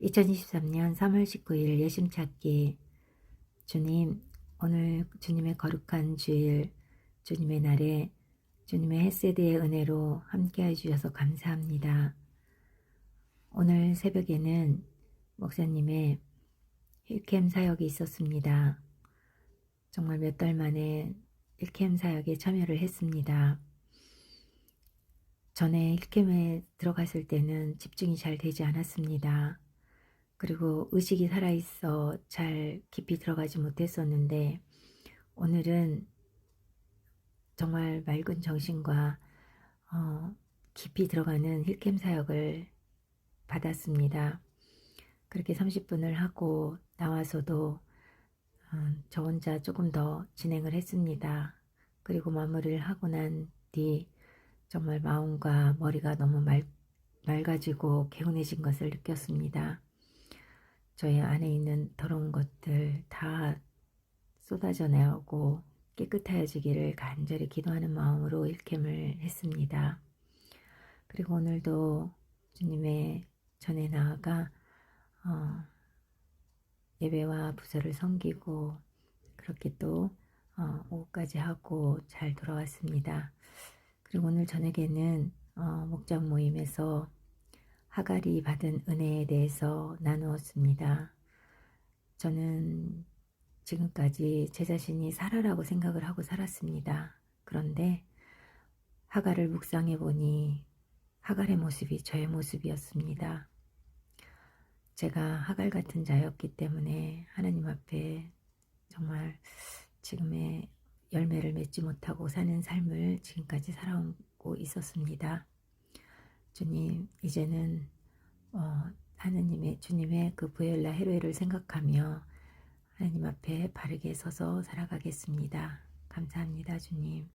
2023년 3월 19일 예심 찾기 주님 오늘 주님의 거룩한 주일 주님의 날에 주님의 햇세드의 은혜로 함께 해주셔서 감사합니다. 오늘 새벽에는 목사님의 힐캠 사역이 있었습니다. 정말 몇 달 만에 힐캠 사역에 참여를 했습니다. 전에 힐캠에 들어갔을 때는 집중이 잘 되지 않았습니다. 그리고 의식이 살아있어 잘 깊이 들어가지 못했었는데 오늘은 정말 맑은 정신과 어, 깊이 들어가는 힐캠 사역을 받았습니다. 그렇게 30분을 하고 나와서도 음, 저 혼자 조금 더 진행을 했습니다. 그리고 마무리를 하고 난 뒤 정말 마음과 머리가 너무 맑, 맑아지고 개운해진 것을 느꼈습니다. 저희 안에 있는 더러운 것들 다 쏟아져 내오고 깨끗해지기를 간절히 기도하는 마음으로 일캠을 했습니다. 그리고 오늘도 주님의 전에 나아가 어, 예배와 부서를 섬기고 그렇게 또 어, 오후까지 하고 잘 돌아왔습니다. 그리고 오늘 저녁에는 어, 목장 모임에서 하갈이 받은 은혜에 대해서 나누었습니다. 저는 지금까지 제 자신이 살아라고 생각을 하고 살았습니다. 그런데 하갈을 묵상해 보니 하갈의 모습이 저의 모습이었습니다. 제가 하갈 같은 자였기 때문에 하나님 앞에 정말 지금의 열매를 맺지 못하고 사는 삶을 지금까지 살아오고 있었습니다. 주님, 이제는 어, 하느님의 주님의 그 부엘라 헤로에를 생각하며 하나님 앞에 바르게 서서 살아가겠습니다. 감사합니다, 주님.